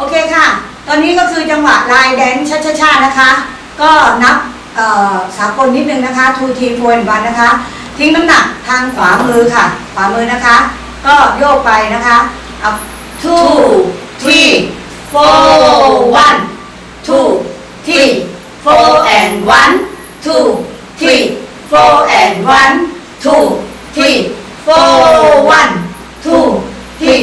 โอเคค่ะ ตอนนี้ก็คือจังหวะลายแดนชาชาชานะคะ ก็นับสากลนิดนึงนะคะ two three four and one นะคะ ทิ้งน้ำหนักทางขวามือค่ะ ขวามือนะคะ ก็โยกไปนะคะเอา two three four one two three four and one two three four and one two three four one two three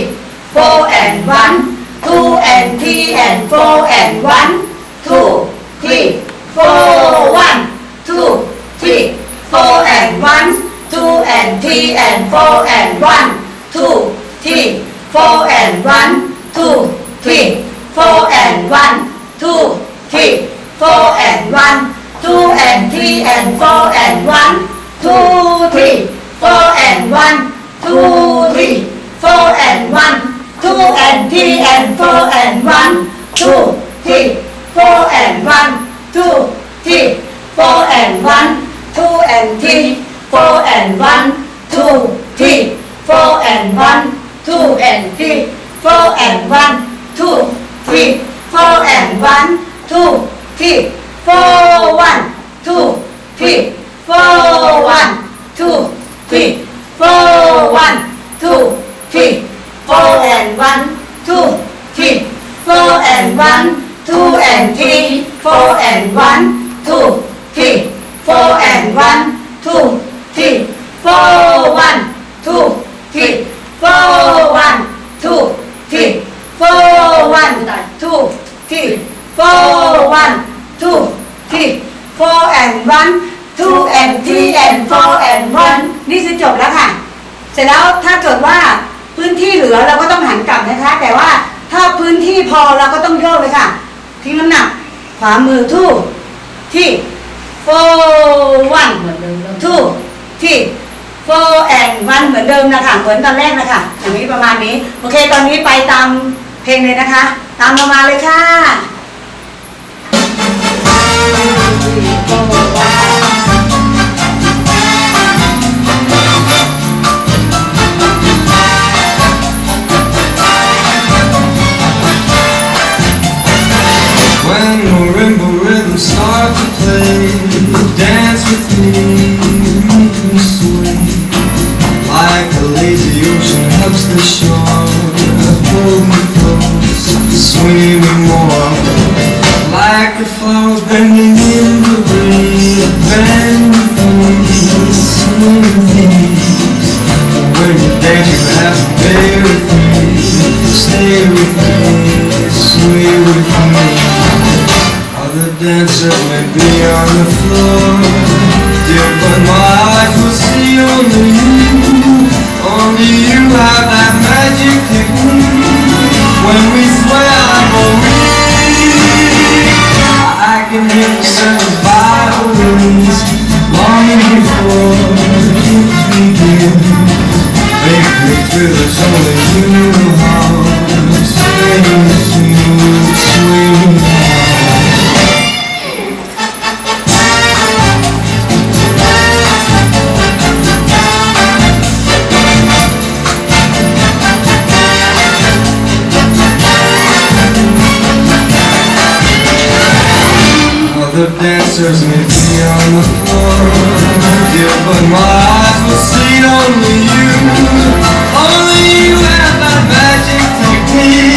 four and one two and three and four and one. two three four one. two three four and one. two and three and four and one. two three four and one. two three four and one. two three four and one. two and three and four and one. two three four and one. two three four and one two and three and four and one. Two three four and one. Two three four and one. Two and three four and one. Two three four and one. Two and three four and one. Two three four and one. Two three four one. Two three four one. Two three four one. Two three four and one two three four and one two and three four and one two three four and one two three four one two three four one two three four one two three four one two three four and one two and three and four and one นี่คือจบแล้วค่ะ เสร็จแล้วถ้าเกิดว่า พื้นที่เหลือเราก็ต้องหันกลับนะคะ แต่ว่าถ้าพื้นที่พอเราก็ต้องโยกเลยค่ะทิ้งน้ำหนักขวามือทู่ที่ four one เหมือนเดิมแล้ว two three four and one เหมือนเดิมนะคะเหมือนตอนแรกนะคะอย่างนี้ประมาณนี้ โอเคตอนนี้ไปตามเพลงเลยนะคะ ตามเรามาเลยค่ะ ocean Other dancers may be on the floor, but my eyes will see only you. Only you have that magic technique.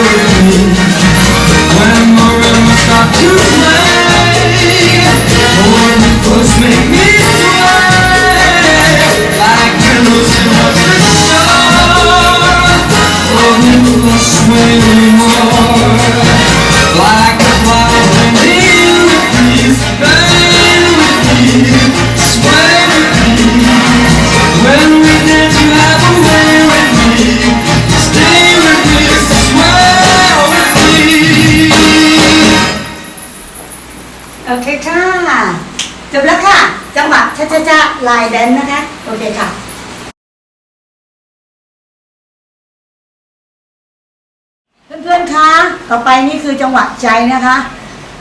with. When marimba start to play, ลายแดนนะคะ โอเคค่ะเพื่อนๆคะต่อไปนี่คือจังหวะใจนะคะ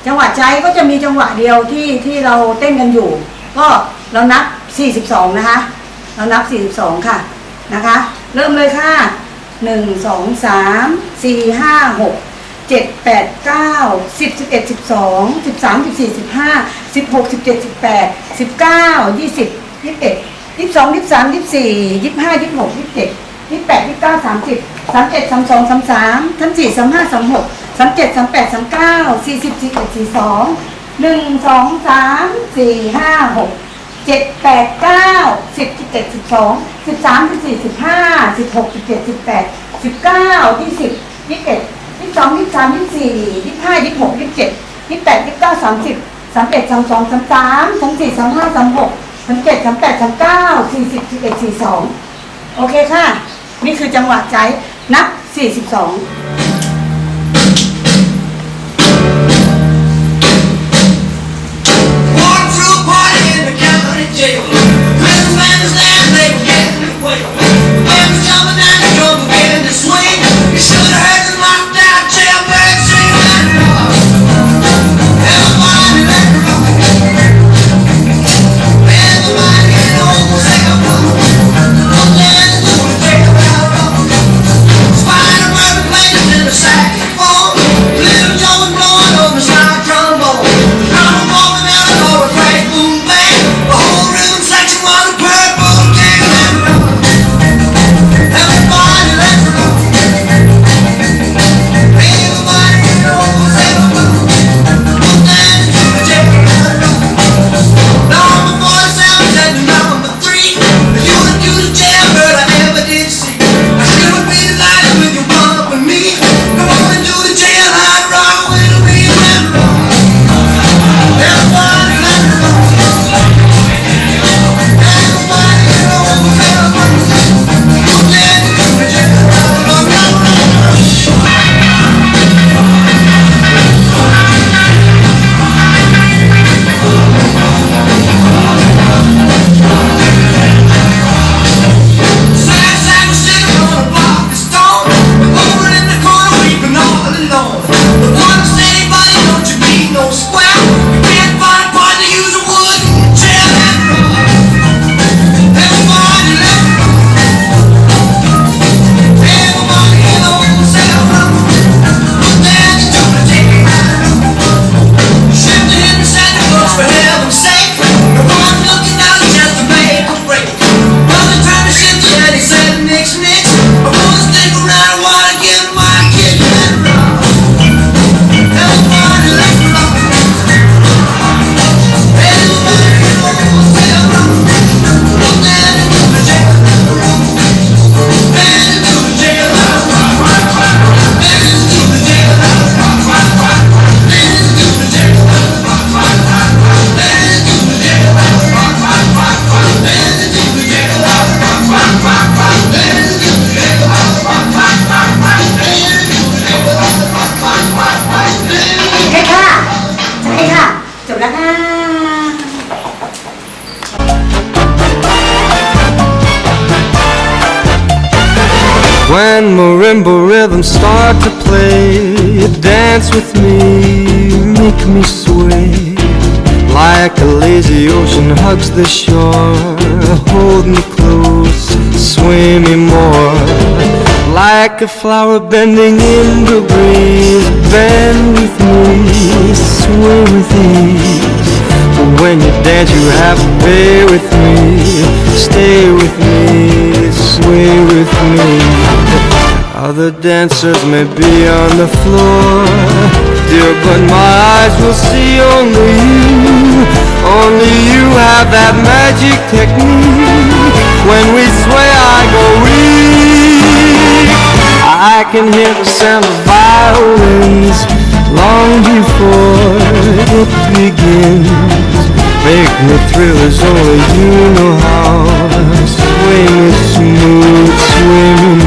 จังหวะใจก็จะมีจังหวะเดียวที่ที่เราเต้นกันอยู่ ก็เรานับ 42 นะคะ เรานับ 42 ค่ะนะคะ เริ่มเลยค่ะ 1 2 3 4 5 6 7 8 9 10 11 12 13 14 15 16 17 18 19 20 ยี่สิบเอ็ดยี่สิบสองยี่สิบสามยี่สิบสี่ยี่สิบห้ายี่สิบหกยี่สิบเจ็ดยี่สิบแปดยี่สิบเก้าสามสิบสามเจ็ดสามสองสามสามสามสี่สามห้าสามหกสามเจ็ดสามแปดสามเก้าสี่สิบสี่เอ็ดสี่สองหนึ่งสองสามสี่ห้าหกเจ็ดแปดเก้าสิบสิบเจ็ดสิบสองสิบสามสิบสี่สิบห้าสิบหกสิบเจ็ดสิบแปดสิบเก้ายี่สิบยี่สิบเอ็ดยี่สิบสองยี่สิบสามยี่สิบสี่ยี่สิบห้ายี่สิบหกยี่สิบเจ็ดยี่สิบแปดยี่สิบเก้าสามสิบสามเจ็ดสามสองสามสามสามสี่สามห้าสามหก สามเจ็ดสามแปดสามเก้าสี่สิบสี่เอ็ดสี่สองโอเคค่ะ นี่คือจังหวะใจนับสี่สิบสอง Ah. When marimba rhythms start to play, dance with me, make me sway. Like a lazy ocean hugs the shore, hold me close, sway me more. Like a flower bending in the breeze, bend with me, sway with ease. When you dance, you have to pay with me, stay with me, sway with me. Other dancers may be on the floor, dear, but my eyes will see only you. Only you have that magic technique. When we sway, I go weak. I can hear the sound of violins long before it begins. Make me thrill as only you know how. Sway me smooth, now.